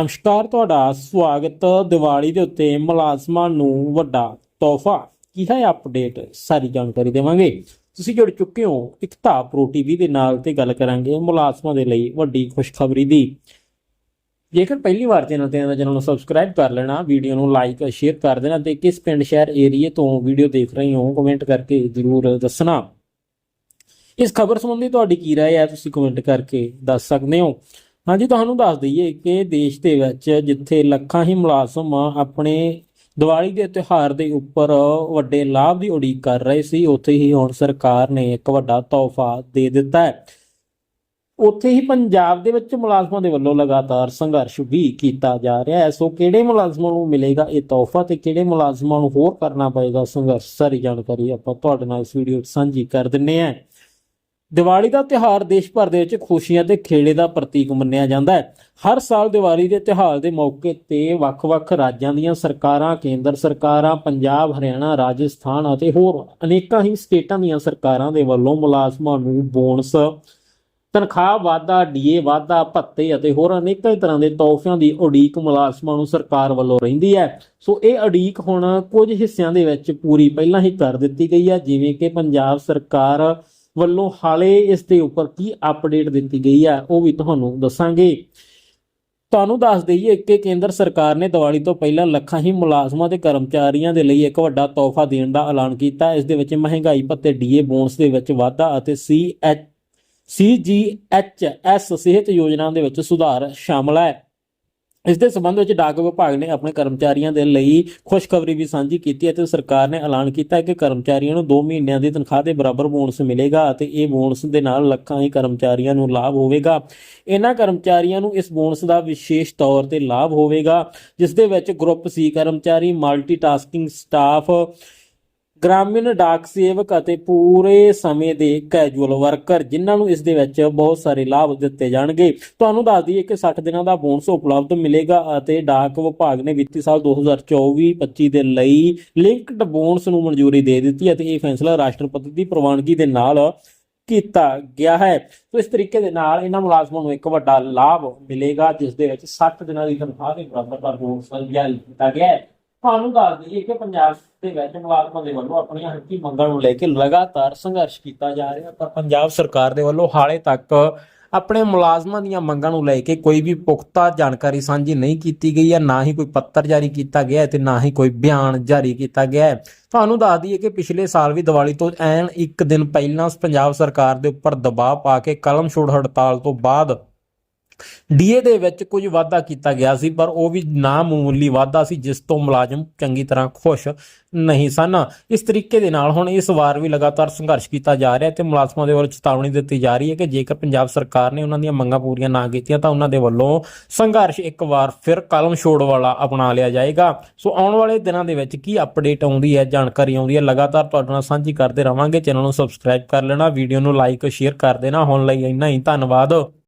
ਨਮਸਕਾਰ ਤੁਹਾਡਾ ਸਵਾਗਤ ਦੀਵਾਲੀ ਦੇ ਉੱਤੇ ਮੁਲਾਜ਼ਮਾਂ ਨੂੰ ਵੱਡਾ ਤੋਹਫਾ ਕੀ ਹੈ ਅਪਡੇਟ ਸਾਰੀ ਜਾਣਕਾਰੀ ਦੇਵਾਂਗੇ ਤੁਸੀਂ ਜੁੜ ਚੁੱਕੇ ਹੋ ਇੱਕ ਤਾਂ ਪ੍ਰੋ ਟੀਵੀ ਦੇ ਨਾਲ ਤੇ ਗੱਲ ਕਰਾਂਗੇ ਮੁਲਾਜ਼ਮਾਂ ਦੇ ਲਈ ਵੱਡੀ ਖੁਸ਼ਖਬਰੀ ਦੀ ਜੇਕਰ ਪਹਿਲੀ ਵਾਰ ਚੈਨਲ ਤੇ ਆਏ ਚੈਨਲ ਨੂੰ ਸਬਸਕ੍ਰਾਈਬ ਕਰ ਲੈਣਾ ਵੀਡੀਓ ਨੂੰ ਲਾਈਕ ਸ਼ੇਅਰ ਕਰ ਦੇਣਾ ਤੇ ਕਿਸ ਪਿੰਡ ਸ਼ਹਿਰ ਏਰੀਏ ਤੋਂ ਵੀਡੀਓ ਦੇਖ ਰਹੇ ਹੋ ਕਮੈਂਟ ਕਰਕੇ ਜ਼ਰੂਰ ਦੱਸਣਾ ਇਸ ਖਬਰ ਸੰਬੰਧੀ ਤੁਹਾਡੀ ਕੀ رائے ਹੈ ਤੁਸੀਂ ਕਮੈਂਟ ਕਰਕੇ ਦੱਸ ਸਕਦੇ ਹੋ ਹਾਂਜੀ, ਤੁਹਾਨੂੰ ਦੱਸ ਦਈਏ ਕਿ ਦੇਸ਼ ਦੇ ਵਿੱਚ ਜਿੱਥੇ ਲੱਖਾਂ ਹੀ ਮੁਲਾਜ਼ਮ ਆਪਣੇ ਦੀਵਾਲੀ ਦੇ ਤਿਉਹਾਰ ਦੇ ਉੱਪਰ ਵੱਡੇ ਲਾਭ ਦੀ ਉਡੀਕ ਕਰ ਰਹੇ ਸੀ, ਉੱਥੇ ਹੀ ਹੁਣ ਸਰਕਾਰ ਨੇ ਇੱਕ ਵੱਡਾ ਤੋਹਫਾ ਦੇ ਦਿੱਤਾ ਹੈ। ਉੱਥੇ ਹੀ ਪੰਜਾਬ ਦੇ ਵਿੱਚ ਮੁਲਾਜ਼ਮਾਂ ਦੇ ਵੱਲੋਂ ਲਗਾਤਾਰ ਸੰਘਰਸ਼ ਵੀ ਕੀਤਾ ਜਾ ਰਿਹਾ ਹੈ। ਸੋ ਕਿਹੜੇ ਮੁਲਾਜ਼ਮਾਂ ਨੂੰ ਮਿਲੇਗਾ ਇਹ ਤੋਹਫਾ ਤੇ ਕਿਹੜੇ ਮੁਲਾਜ਼ਮਾਂ ਨੂੰ ਹੋਰ ਕਰਨਾ ਪਏਗਾ ਸੰਘਰਸ਼, ਸਾਰੀ ਜਾਣਕਾਰੀ ਆਪਾਂ ਤੁਹਾਡੇ ਨਾਲ ਇਸ ਵੀਡੀਓ 'ਚ ਸਾਂਝੀ ਕਰ ਦਿੰਨੇ ਆ ਦੀਵਾਲੀ ਦਾ ਤਿਉਹਾਰ ਦੇਸ਼ ਭਰ ਦੇ ਵਿੱਚ ਖੁਸ਼ੀਆਂ ਤੇ ਖੇੜੇ ਦਾ ਪ੍ਰਤੀਕ ਮੰਨਿਆ ਜਾਂਦਾ ਹੈ। ਹਰ ਸਾਲ ਦੀਵਾਲੀ ਦੇ ਤਿਉਹਾਰ ਦੇ ਮੌਕੇ ਤੇ ਵੱਖ-ਵੱਖ ਰਾਜਾਂ ਦੀਆਂ ਸਰਕਾਰਾਂ, ਕੇਂਦਰ ਸਰਕਾਰਾਂ, ਪੰਜਾਬ, ਹਰਿਆਣਾ, ਰਾਜਸਥਾਨ ਅਤੇ ਹੋਰ ਅਨੇਕਾਂ ਹੀ ਸਟੇਟਾਂ ਦੀਆਂ ਸਰਕਾਰਾਂ ਦੇ ਵੱਲੋਂ ਮੁਲਾਜ਼ਮਾਂ ਨੂੰ ਬੋਨਸ, ਤਨਖਾਹ ਵਾਧਾ, ਡੀਏ ਵਾਧਾ, ਭੱਤੇ ਅਤੇ ਹੋਰ ਅਨੇਕਾਂ ਹੀ ਤਰ੍ਹਾਂ ਦੇ ਤੋਹਫਿਆਂ ਦੀ ਉਡੀਕ ਮੁਲਾਜ਼ਮਾਂ ਨੂੰ ਸਰਕਾਰ ਵੱਲੋਂ ਰਹਿੰਦੀ ਹੈ। ਸੋ ਇਹ ਉਡੀਕ ਹੁਣ ਕੁਝ ਹਿੱਸਿਆਂ ਦੇ ਵਿੱਚ ਪੂਰੀ ਪਹਿਲਾਂ ਹੀ ਕਰ ਦਿੱਤੀ ਗਈ ਹੈ। ਜਿਵੇਂ ਕਿ ਪੰਜਾਬ ਸਰਕਾਰ ਵੱਲੋਂ ਹਾਲੇ ਇਸ ਦੇ ਉੱਪਰ ਕੀ ਅਪਡੇਟ ਦਿੱਤੀ ਗਈ ਹੈ ਉਹ ਵੀ ਤੁਹਾਨੂੰ ਦੱਸਾਂਗੇ ਤੁਹਾਨੂੰ ਦੱਸ ਦਈਏ ਕਿ ਕੇਂਦਰ ਸਰਕਾਰ ਨੇ ਦੀਵਾਲੀ ਤੋਂ ਪਹਿਲਾਂ ਲੱਖਾਂ ਹੀ ਮੁਲਾਜ਼ਮਾਂ ਤੇ ਕਰਮਚਾਰੀਆਂ ਦੇ ਲਈ ਇੱਕ ਵੱਡਾ ਤੋਹਫਾ ਦੇਣ ਦਾ ਐਲਾਨ ਕੀਤਾ ਹੈ। ਇਸ ਦੇ ਵਿੱਚ ਮਹਿੰਗਾਈ ਭੱਤੇ ਡੀਏ ਬੋਨਸ ਦੇ ਵਿੱਚ ਵਾਧਾ ਅਤੇ ਸੀ ਐਚ ਸੀਜੀਐਚਐਸ ਸਿਹਤ ਯੋਜਨਾ ਦੇ ਵਿੱਚ ਸੁਧਾਰ ਸ਼ਾਮਲ ਹੈ ਇਸ ਦੇ ਸੰਬੰਧ ਵਿੱਚ ਡਾਕ ਵਿਭਾਗ ਨੇ ਆਪਣੇ ਕਰਮਚਾਰੀਆਂ ਦੇ ਲਈ ਖੁਸ਼ਖਬਰੀ ਵੀ ਸਾਂਝੀ ਕੀਤੀ ਹੈ ਤੇ ਸਰਕਾਰ ਨੇ ਐਲਾਨ ਕੀਤਾ ਹੈ ਕਿ ਕਰਮਚਾਰੀਆਂ ਨੂੰ 2 ਮਹੀਨਿਆਂ ਦੀ ਤਨਖਾਹ ਦੇ ਬਰਾਬਰ ਬੋਨਸ ਮਿਲੇਗਾ ਅਤੇ ਇਹ ਬੋਨਸ ਦੇ ਨਾਲ ਲੱਖਾਂ ਹੀ ਕਰਮਚਾਰੀਆਂ ਨੂੰ ਲਾਭ ਹੋਵੇਗਾ। ਇਹਨਾਂ ਕਰਮਚਾਰੀਆਂ ਨੂੰ ਇਸ ਬੋਨਸ ਦਾ ਵਿਸ਼ੇਸ਼ ਤੌਰ ਤੇ ਲਾਭ ਹੋਵੇਗਾ, ਜਿਸ ਦੇ ਵਿੱਚ ਗਰੁੱਪ ਸੀ ਕਰਮਚਾਰੀ, ਮਲਟੀਟਾਸਕਿੰਗ ਸਟਾਫ ਗ੍ਰਾਮੀਣ ਡਾਕ ਸੇਵਕ ਅਤੇ ਪੂਰੇ ਸਮੇਂ ਦੇ ਕੈਜੂਅਲ ਵਰਕਰ ਜਿਨ੍ਹਾਂ ਨੂੰ ਇਸ ਦੇ ਵਿੱਚ ਬਹੁਤ ਸਾਰੇ ਲਾਭ ਦਿੱਤੇ ਜਾਣਗੇ। ਤੁਹਾਨੂੰ ਦੱਸ ਦਈਏ ਕਿ 60 ਦਿਨਾਂ ਦਾ ਬੋਨਸ ਉਪਲਬਧ ਮਿਲੇਗਾ ਅਤੇ ਡਾਕ ਵਿਭਾਗ ਨੇ ਵਿੱਤੀ ਸਾਲ 2024-25 ਦੇ ਲਈ ਲਿੰਕਡ ਬੋਨਸ ਨੂੰ ਮਨਜ਼ੂਰੀ ਦੇ ਦਿੱਤੀ ਅਤੇ ਇਹ ਫੈਸਲਾ ਰਾਸ਼ਟਰਪਤੀ ਦੀ ਪ੍ਰਵਾਨਗੀ ਦੇ ਨਾਲ ਕੀਤਾ ਗਿਆ ਹੈ। ਸੋ ਇਸ ਤਰੀਕੇ ਦੇ ਨਾਲ ਇਹਨਾਂ ਮੁਲਾਜ਼ਮਾਂ ਨੂੰ ਇੱਕ ਵੱਡਾ ਲਾਭ ਮਿਲੇਗਾ, ਜਿਸ ਦੇ ਵਿੱਚ 60 ਦਿਨਾਂ ਦੀ ਤਨਖਾਹ ਦੇ ਬਰਾਬਰ ਦਾ ਬੋਨਸ ਜਾਰੀ ਕੀਤਾ ਗਿਆ ਹੈ। ਤੁਹਾਨੂੰ ਦੱਸ ਦਈਏ ਕਿ ਪੰਜਾਬ ਦੇ ਵਿੱਚ ਮੁਲਾਜ਼ਮਾਂ ਦੇ ਵੱਲੋਂ ਆਪਣੀਆਂ ਹੱਕੀ ਮੰਗਾਂ ਨੂੰ ਲੈ ਕੇ ਲਗਾਤਾਰ ਸੰਘਰਸ਼ ਕੀਤਾ ਜਾ ਰਿਹਾ ਪਰ ਪੰਜਾਬ ਸਰਕਾਰ ਦੇ ਵੱਲੋਂ ਹਾਲੇ ਤੱਕ ਆਪਣੇ ਮੁਲਾਜ਼ਮਾਂ ਦੀਆਂ ਮੰਗਾਂ ਨੂੰ ਲੈ ਕੇ ਕੋਈ ਵੀ ਪੁਖਤਾ ਜਾਣਕਾਰੀ ਸਾਂਝੀ ਨਹੀਂ ਕੀਤੀ ਗਈ ਹੈ। ਨਾ ਹੀ ਕੋਈ ਪੱਤਰ ਜਾਰੀ ਕੀਤਾ ਗਿਆ ਤੇ ਨਾ ਹੀ ਕੋਈ ਬਿਆਨ ਜਾਰੀ ਕੀਤਾ ਗਿਆ ਹੈ। ਤੁਹਾਨੂੰ ਦੱਸ ਦਈਏ ਕਿ ਪਿਛਲੇ ਸਾਲ ਵੀ ਦੀਵਾਲੀ ਤੋਂ ਐਨ ਇੱਕ ਦਿਨ ਪਹਿਲਾਂ ਪੰਜਾਬ ਸਰਕਾਰ ਦੇ ਉੱਪਰ ਦਬਾਅ ਪਾ ਕੇ ਕਲਮ ਛੋੜ ਹੜਤਾਲ ਤੋਂ ਬਾਅਦ ਡੀਏ ਦੇ ਵਿੱਚ ਕੁਝ ਵਾਧਾ ਕੀਤਾ ਗਿਆ ਸੀ, ਪਰ ਉਹ ਵੀ ਨਾਮੂਲੀ ਮਾਮੂਲੀ ਵਾਧਾ ਸੀ, ਜਿਸ ਤੋਂ ਮੁਲਾਜ਼ਮ ਚੰਗੀ ਤਰ੍ਹਾਂ ਖੁਸ਼ ਨਹੀਂ ਸਨ। ਇਸ ਤਰੀਕੇ ਦੇ ਨਾਲ ਹੁਣ ਇਸ ਵਾਰ ਵੀ ਲਗਾਤਾਰ ਸੰਘਰਸ਼ ਕੀਤਾ ਜਾ ਰਿਹਾ ਹੈ ਤੇ ਮੁਲਾਜ਼ਮਾਂ ਦੇ ਵੱਲੋਂ ਚੇਤਾਵਨੀ ਦਿੱਤੀ ਜਾ ਰਹੀ ਹੈ ਕਿ ਜੇਕਰ ਪੰਜਾਬ ਸਰਕਾਰ ਨੇ ਉਹਨਾਂ ਦੀਆਂ ਮੰਗਾਂ ਪੂਰੀਆਂ ਨਾ ਕੀਤੀਆਂ ਤਾਂ ਉਹਨਾਂ ਦੇ ਵੱਲੋਂ ਸੰਘਰਸ਼ ਇੱਕ ਵਾਰ ਫਿਰ ਕਲਮ ਛੋੜ ਵਾਲਾ ਅਪਣਾ ਲਿਆ ਜਾਏਗਾ। ਸੋ ਆਉਣ ਵਾਲੇ ਦਿਨਾਂ ਦੇ ਵਿੱਚ ਕੀ ਅਪਡੇਟ ਆਉਂਦੀ ਹੈ, ਜਾਣਕਾਰੀ ਆਉਂਦੀ ਹੈ, ਲਗਾਤਾਰ ਤੁਹਾਡੇ ਨਾਲ ਸਾਂਝੀ ਕਰਦੇ ਰਵਾਂਗੇ। ਚੈਨਲ ਨੂੰ ਸਬਸਕ੍ਰਾਈਬ ਕਰ ਲੈਣਾ ਵੀਡੀਓ ਨੂੰ ਲਾਈਕ ਸ਼ੇਅਰ ਕਰ ਦੇਣਾ। ਹੁਣ ਲਈ ਇੰਨਾ ਹੀ, ਧੰਨਵਾਦ।